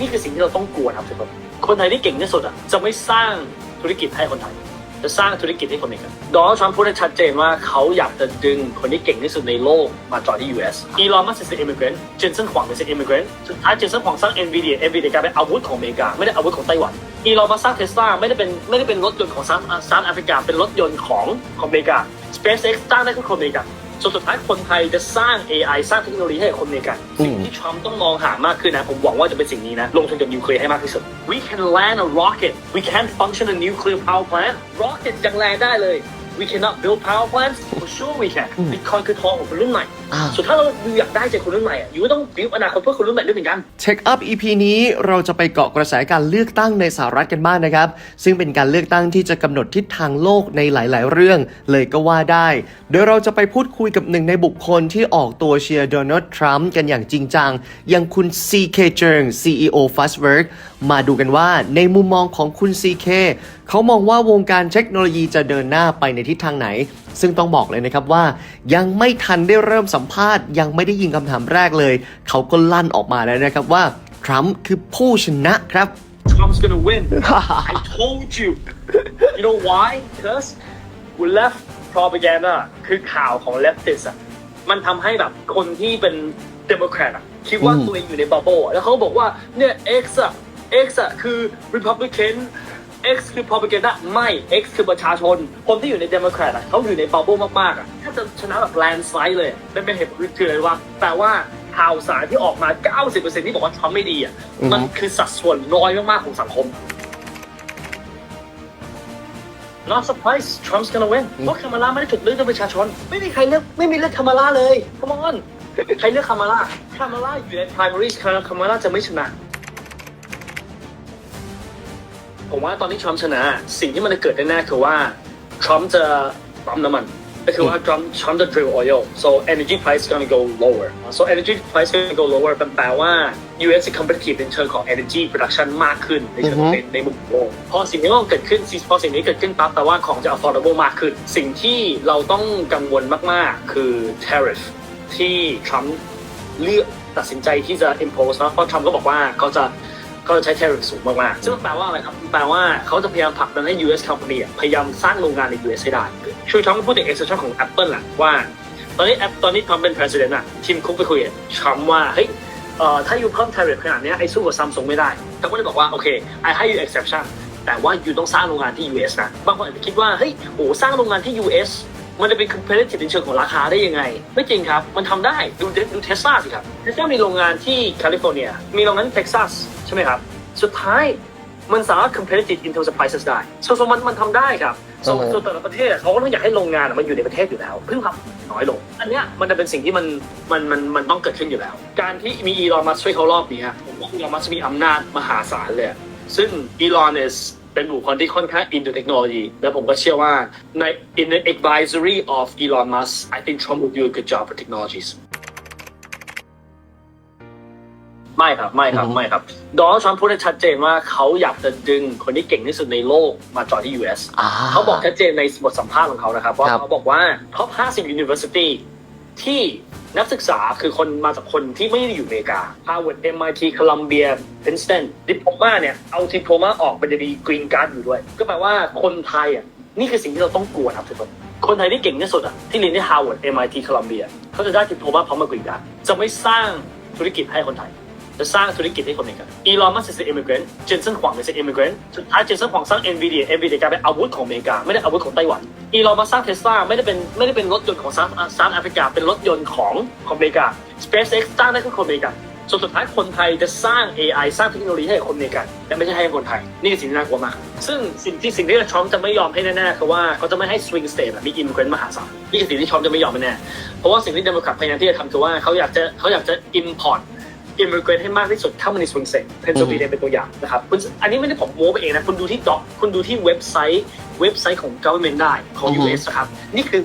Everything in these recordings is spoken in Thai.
นี่คือสิ่งที่เราต้องกลัวครับทุกคนคนไทยที่เก่งที่สุดอะจะไม่สร้างธุรกิจให้คนไทย จะสร้างธุรกิจให้คนอเมริกันโดนัลทรัมป์พูดได้ชัดเจนว่าเขาอยากจะดึงคนที่เก่งที่สุดในโลกมาจอยที่ US อีลอนมัสก์เป็น immigrant เจนเซนขวางเป็น immigrant สุดท้ายเจนเซนขวางสร้าง NVIDIA NVIDIA กลายเป็นอาวุธของอเมริกา ไม่ได้อาวุธของไต้หวันอีลอนมาสซ์สร้างเทสลาไม่ได้เป็นไม่ได้เป็นรถยนต์ของซาอุซาอุแอฟริกาเป็นรถยนต์ของของอเมริกา SpaceX สร้างได้ทุกคนอเมริกัน จนสุดท้ายคนไทยจะสร้าง AI สร้างเทคโนโลยีให้กับคนอเมริกันอืมสิ่งที่ทรัมป์ต้องมองหามากขึ้นนะ ผมหวังว่าจะเป็นสิ่งนี้นะ ลงทุนกับนิวเคลียร์ให้มากที่สุด We can land a rocket We can function a nuclear power plant rocket ยังแรงได้เลย We cannot build power plants for sure we can อืม Bitcoin คือทองของคนรุ่นใหม่อ่า สุดท้ายเราอยู่อยากได้ใจคนรุ่นใหม่อะอยู่ก็ต้องบิวอนาคตเพื่อคนรุ่นใหม่ด้วยเหมือนกันเช็คอัพ EP นี้เราจะไปเกาะกระแสการเลือกตั้งในสหรัฐกันบ้างนะครับ ซึ่งเป็นการเลือกตั้งที่จะกำหนดทิศทางโลกในหลาย ๆ เรื่องเลยก็ว่าได้ โดยเราจะไปพูดคุยกับหนึ่งในบุคคลที่ออกตัวเชียร์โดนัลด์ทรัมป์กันอย่างจริงจังอย่างคุณ CK เจิง CEO Fastwork มาดูกันว่าในมุมมองของคุณ CK เขามองว่าวงการเทคโนโลยีจะเดินหน้าไปในทิศทางไหนซึ่งต้องบอกเลยนะครับว่า ยังไม่ทันได้เริ่มสัมภาษณ์ ยังไม่ได้ยิงคำถามแรกเลย เขาก็ลั่นออกมาแล้วนะครับว่าทรัมป์คือผู้ชนะครับ Trump's gonna win I told you you know why because left propaganda คือข่าวของ leftist อะมันทำให้แบบคนที่เป็น Democrat อะคิดว่าอืมตัวเองอยู่ใน bubble อะแล้วเขาก็บอกว่าเนี่ย X อะ X อะคือ Republican X คือ propaganda ไม่ X คือประชาชน คนที่อยู่ใน Democrat อะเขาอยู่ใน bubble มากๆอะถ้าจะชนะแบบ landslide เลยนั่นเป็นเหตุผลคืออะไรวะแปลว่าข่าวสารที่ออกมา 90%ที่บอกว่าทรัมป์ไม่ดีอะอืมมันคือสัดส่วนน้อยมากๆของสังคม Not surprised Trump's gonna win เพราะคามาลาไม่ได้ถูกเลือกโดยประชาชน ไม่มีใครเลือกไม่มีเลือกคามาลาเลย Come on ใครเลือกคามาลาคามาลาอยู่ใน primaries คามาลาจะไม่ชนะ ผมว่าตอนที่ทรัมป์ชนะ สิ่งที่มันจะเกิดแน่ๆคือว่าทรัมป์จะปั๊มน้ำมันก็คือว่าทรัมป์ทรัมป์จะ drill oil so energy price gonna go lower so energy price gonna go lower แปลว่า US จะ competitive ในเชิงของ energy production มากขึ้นในเชิงของในในมุมโลกพอสิ่งนี้มันเกิดขึ้นพอสิ่งนี้เกิดขึ้นปั๊บแปลว่าของจะ affordable มากขึ้น สิ่งที่เราต้องกังวลมากๆ คือ tariff ที่ทรัมป์เลือกตัดสินใจที่จะ impose นะเพราะทรัมป์ก็บอกว่าเขาจะ ก็จะใช้ tariff สูงมากๆ ซึ่งแปลว่าอะไรครับ แปลว่าเขาจะพยายามผลักดันให้ US company พยายามสร้างโรงงานใน US ให้ได้ ช่วยทรัมป์ก็พูดถึง exception ของ Apple แหละว่า ตอนนี้แอปตอนนี้ทรัมเป็น president อะทีมคุกไปคุยกับทรัมป์ว่า เฮ้ยเอ่อถ้าอยู่เพิ่ม tariff ขนาดนี้ไอ้สู้กับซัมซุงไม่ได้ทรัมป์ก็เลยบอกว่า โอเค I ให้ you exception แต่ว่าอยู่ต้องสร้างโรงงานที่ US นะ บางคนอาจจะคิดว่า เฮ้ย โอ้ สร้างโรงงานที่ US มันจะเป็น competitive ในเชิงของราคาได้ยังไง ไม่จริงครับ มันทำได้ดูดูเทสลาสิครับเทสลามีโรงงานที่แคลิฟอร์เนีย มีโรงงานที่เท็กซัสใช่ไหมครับ สุดท้ายมันสามารถ competitive in terms of prices ได้ so so มันมันทำได้ครับ so อือฮึ so แต่ละประเทศเขาก็ต้องอยากให้โรงงานอะมันอยู่ในประเทศอยู่แล้วเพิ่งทำน้อยลง อันเนี้ยมันจะเป็นสิ่งที่มันมันมันมันต้องเกิดขึ้นอยู่แล้ว การที่มีอีลอนมัสช่วยเขารอบนี้อะผมว่าอีลอนมัสมีอำนาจมหาศาลเลยอะซึ่งอีลอน is เป็นบุคคลที่ค่อนข้าง into technology และผมก็เชื่อว่าใน in the advisory of Elon Musk I think Trump would do a good job for technologies ไม่ครับไม่ครับอือฮึไม่ครับโดนัลด์ทรัมป์พูดได้ชัดเจนว่าเขาอยากจะดึงคนที่เก่งที่สุดในโลกมาจอยที่ US อ่าเขาบอกชัดเจนในบทสัมภาษณ์ของเขานะครับว่าครับเขาบอกว่า top 50 university ที่ นักศึกษาคือคนมาจากคนที่ไม่ได้อยู่อเมริกา Harvard MIT Columbia Princeton ดิโพมาเนี่ย เอาดิโพมาออกมันจะมีกรีนการ์ดอยู่ด้วย ก็แปลว่าคนไทยอะนี่คือสิ่งที่เราต้องกลัวครับทุกคน คนไทยที่เก่งที่สุดอะที่เรียนที่ Harvard MIT Columbia เขาจะได้ดิโพมาพร้อมกับกรีนการ์ดจะไม่สร้างธุรกิจให้คนไทย จะสร้างธุรกิจให้คนอเมริกันอีลอนมัสก์เป็น immigrant เจนเซนขวางเป็น immigrant สุดท้ายเจนเซนขวางสร้าง NVIDIA NVIDIA กลายเป็นอาวุธของอเมริกา ไม่ได้อาวุธของไต้หวันอีลอนมาสก์สร้างเทสลาไม่ได้เป็นไม่ได้เป็นรถยนต์ของซาอุซาอุแอฟริกา เป็นรถยนต์ของของอเมริกา SpaceX สร้างได้ทุกคนอเมริกันส่วนสุดท้ายคนไทยจะสร้าง AI สร้างเทคโนโลยีให้คนอเมริกันและไม่ใช่ให้คนไทย นี่คือสิ่งที่น่ากลัวมาก ซึ่งสิ่งที่สิ่งที่ทรัมป์จะไม่ยอมให้แน่ๆคือว่าเขาจะไม่ให้ swing state อะมี immigrant มหาศาลนี่คือสิ่งที่ทรัมป์จะไม่ยอมแน่เพราะว่าสิ่งที่เดโมแครตพยายามที่จะทำคือว่าเขาอยากจะเขาอยากจะอิมมิเกร นให้มากที่สุดเข้ามาในสวิงเซนเพนซิลเวเนียเป็นตัวอย่างนะครับคุณอันนี้ไม่ได้ผมโม้ไปเองนะคุณดูที่ด็อกคุณดูที่เว็บไซต์เว็บไซต์ของ government ได้ของอือฮึ US นะครับนี่คือ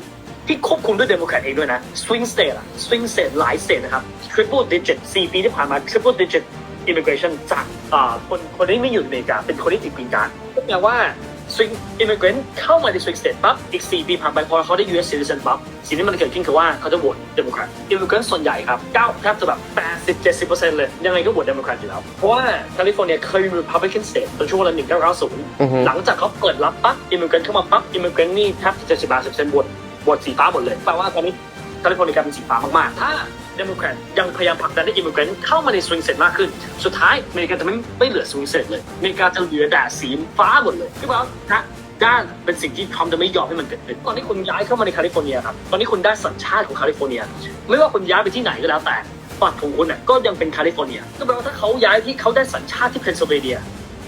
ที่ควบคุมด้วยเดโมแครตเองด้วยนะ swing state อะ swing state หลาย state นะครับ triple digit 4 ปีที่ผ่านมา triple digit immigration จากอ่าคนคนที่ไม่อยู่ในอเมริกาเป็นคนที่ติดปีนการก็แปลว่า swing immigrant เข้ามาใน swing state ปั๊บอีก 4 ปีผ่านไปพอเขาได้ US citizen ปั๊บสิ่งที่มันเกิดขึ้นคือว่าเขาจะโหวต Democrat immigrant ส่วนใหญ่ครับ9แทบจะแบบ 80-70%เลย ยังไงก็โหวต Democrat อยู่แล้ว เพราะว่าแคลิฟอร์เนียเคยมี Republican state ตอนช่วงเวลาอือฮึ1990 หลังจากเขาเปิดรับปั๊บ immigrant เข้ามาปั๊บ immigrant นี่แทบจะ70-80%โหวตโหวตสีฟ้าหมดเลยแปลว่าตอนนี้แคลิฟอร์เนียกลายเป็นสีฟ้ามากๆถ้า Democrat ยังพยายามผลักดันให้ immigrant เข้ามาใน swing state มากขึ้น สุดท้ายอเมริกาจะไม่ไม่เหลือ swing state เลยอเมริกาจะเหลือแต่สีฟ้าหมดเลยคือว่าถ้าด้านเป็นสิ่งที่ทรัมป์จะไม่ยอมให้มันเกิดขึ้นตอนนี้คุณย้ายเข้ามาในแคลิฟอร์เนียครับตอนนี้คุณได้สัญชาติของแคลิฟอร์เนีย ไม่ว่าคุณย้ายไปที่ไหนก็แล้วแต่ปัดของคุณน่ะก็ยังเป็นแคลิฟอร์เนียก็แปลว่าถ้าเขาย้ายที่เขาได้สัญชาติที่เพนซิลเวเนีย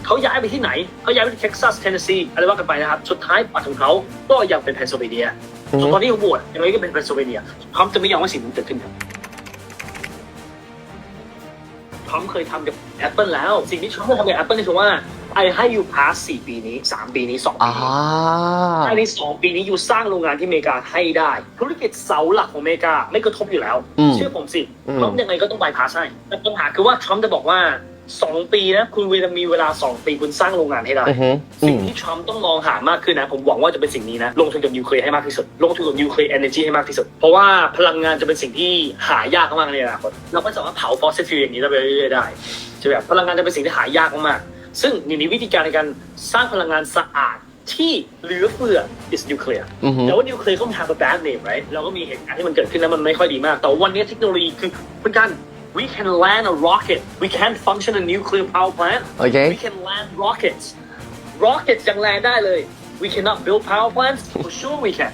เขาย้ายไปที่ไหนเขาย้ายไปที่เท็กซัสเทนเนสซีอะไรว่ากันไปนะครับสุดท้ายปัดของเขาก็ยังเป็นเพนซิลเวเนียอือฮึส่วนตอนนี้เขาโหวตยังไงก็เป็นเพนซิลเวเนียทรัมป์จะไม่ยอมให้สิ่งนี้เกิดขึ้นครับ ทรัมป์เคยทำกับ Apple แล้ว สิ่งที่ทรัมป์เคยทำกับ Apple นี่คือว่าไอให้อยู่พาสสี่ปีนี้สามปีนี้สองอ่าปีนี้ภายในสองปีนี้อยู่สร้างโรงงานที่อเมริกาให้ได้ ธุรกิจเสาหลักของอเมริกาไม่กระทบอยู่แล้วอืมเชื่อผมสิอืมทรัมป์ยังไงก็ต้องบายพาสให้แต่ปัญหาคือว่าทรัมป์จะบอกว่า สองปีนะ คุณเวลามีเวลาสองปีคุณสร้างโรงงานให้ได้ อือฮึอืสิ่งมที่ทรัมป์ต้องมองหามากขึ้นนะ ผมหวังว่าจะเป็นสิ่งนี้นะ ลงทุนกับนิวเคลียร์ให้มากที่สุด ลงทุนกับนิวเคลียร์เอเนจีให้มากที่สุด เพราะว่าพลังงานจะเป็นสิ่งที่หายากมากในอนาคตเราก็สามารถเผาฟอสซิลฟิวอย่างนี้ได้ไปเรื่อยๆได้ใช่ไหมครับพลังงานจะเป็นสิ่งที่หายากมากๆซึ่งหนึ่งในวิธีการในการสร้างพลังงานสะอาดที่เหลือเฟือ is nuclear อือฮึ แต่ว่านิวเคลียร์ก็มี have a bad name right เราก็มีเหตุการณ์ที่มันเกิดขึ้นแล้วมันไม่ค่อยดีมาก แต่วันนี้เทคโนโลยีคือคุณกัน we can land a rocket we can function a nuclear power plant โอเค we can land rockets rockets ยังแรงได้เลย we cannot build power plants for sure we can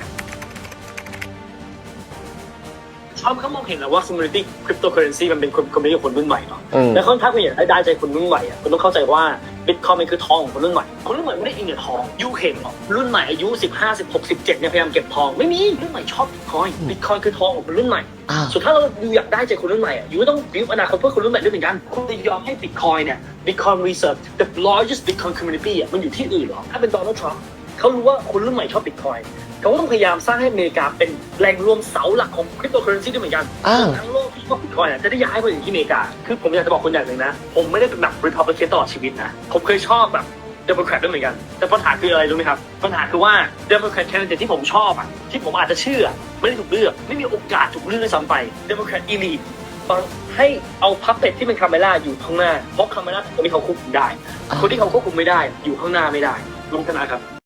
ชอบเขามองเห็นแล้วว่า community cryptocurrency มันเป็น community ของคนรุ่นใหม่เนาะอืมและค่อนข้างคุณอยากได้ใจคนรุ่นใหม่อะคุณต้องเข้าใจว่า Bitcoin มันคือทองของคนรุ่นใหม่คนรุ่นใหม่ไม่ได้อินกับทองยูเห็นหรอรุ่นใหม่อายุ 15 16 17เนี่ยพยายามเก็บทองไม่มีรุ่นใหม่ชอบ Bitcoin Bitcoin คือทองของคนรุ่นใหม่อ่าสุดท้ายเราดูอยากได้ใจคนรุ่นใหม่อะยูก็ต้องบิวอนาคตเพื่อคนรุ่นใหม่ด้วยเหมือนกันคุณจะยอมให้ Bitcoin เนี่ย Bitcoin Reserve the largest Bitcoin community อะมันอยู่ที่อื่นเหรอถ้าเป็นโดนัลด์ทรัมป์เขารู้ว่าคนรุ่นใหม่ชอบ Bitcoin เขาก็ต้องพยายามสร้างให้อเมริกาเป็นแหล่งรวมเสาหลักของ cryptocurrency ด้วยเหมือนกันอ่าทั้งโลก ที่ชอบ Bitcoin อะจะได้ย้ายไปอยู่ที่อเมริกา คือผมอยากจะบอกคนอย่างหนึ่งนะ ผมไม่ได้เป็นแบบ Republican ตลอดชีวิตนะ ผมเคยชอบแบบ Democrat ด้วยเหมือนกัน แต่ปัญหาคืออะไรรู้ไหมครับ ปัญหาคือว่า Democrat candidate ที่ผมชอบอะ ที่ผมอาจจะเชื่อ ไม่ได้ถูกเลือก ไม่มีโอกาสถูกเลือกด้วยซ้ำไป Democrat elite ฟังให้เอาพับเป็ดที่เป็นคาเมล่าอยู่ข้างหน้า เพราะคาเมล่าคนที่เขาควบคุมได้ คนที่เขาควบคุมไม่ได้ อยู่ข้างหน้าไม่ได้ลงชนะครับ